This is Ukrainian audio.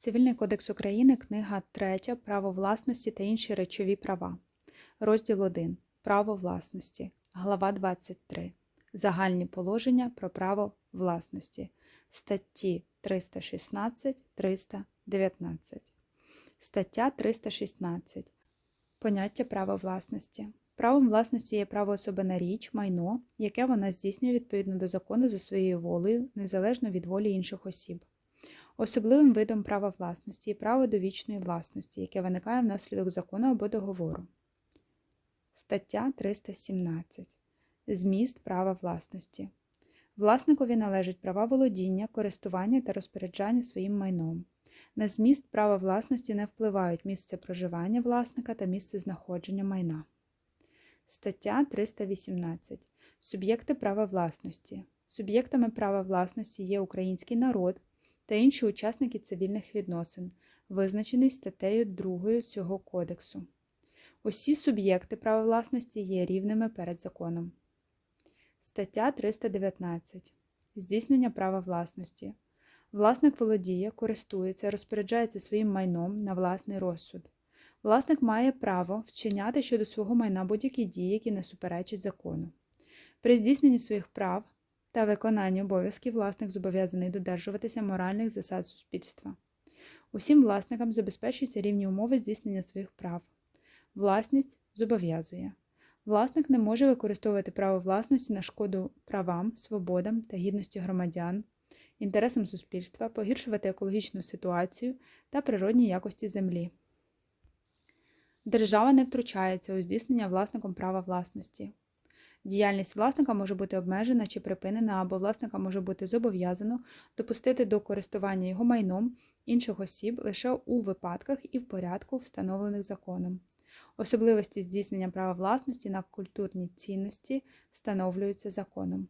Цивільний кодекс України, книга 3. Право власності та інші речові права. Розділ 1. Право власності. Глава 23. Загальні положення про право власності. Статті 316, 319. Стаття 316. Поняття права власності. Правом власності є право особи на річ, майно, яке вона здійснює відповідно до закону за своєю волею, незалежно від волі інших осіб. Особливим видом права власності є право до вічної власності, яке виникає внаслідок закону або договору. Стаття 317. Зміст права власності. Власникові належать права володіння, користування та розпоряджання своїм майном. На зміст права власності не впливають місце проживання власника та місце знаходження майна. Стаття 318. Суб'єкти права власності. Суб'єктами права власності є український народ та інші учасники цивільних відносин, визначений статтею 2 цього кодексу. Усі суб'єкти права власності є рівними перед законом. Стаття 319. Здійснення права власності. Власник володіє, користується, розпоряджається своїм майном на власний розсуд. Власник має право вчиняти щодо свого майна будь-які дії, які не суперечать закону. При здійсненні своїх прав та виконанні обов'язків власник зобов'язаний додержуватися моральних засад суспільства. Усім власникам забезпечуються рівні умови здійснення своїх прав. Власність зобов'язує. Власник не може використовувати право власності на шкоду правам, свободам та гідності громадян, інтересам суспільства, погіршувати екологічну ситуацію та природні якості землі. Держава не втручається у здійснення власником права власності. Діяльність власника може бути обмежена чи припинена, або власника може бути зобов'язано допустити до користування його майном інших осіб лише у випадках і в порядку, встановлених законом. Особливості здійснення права власності на культурні цінності встановлюються законом.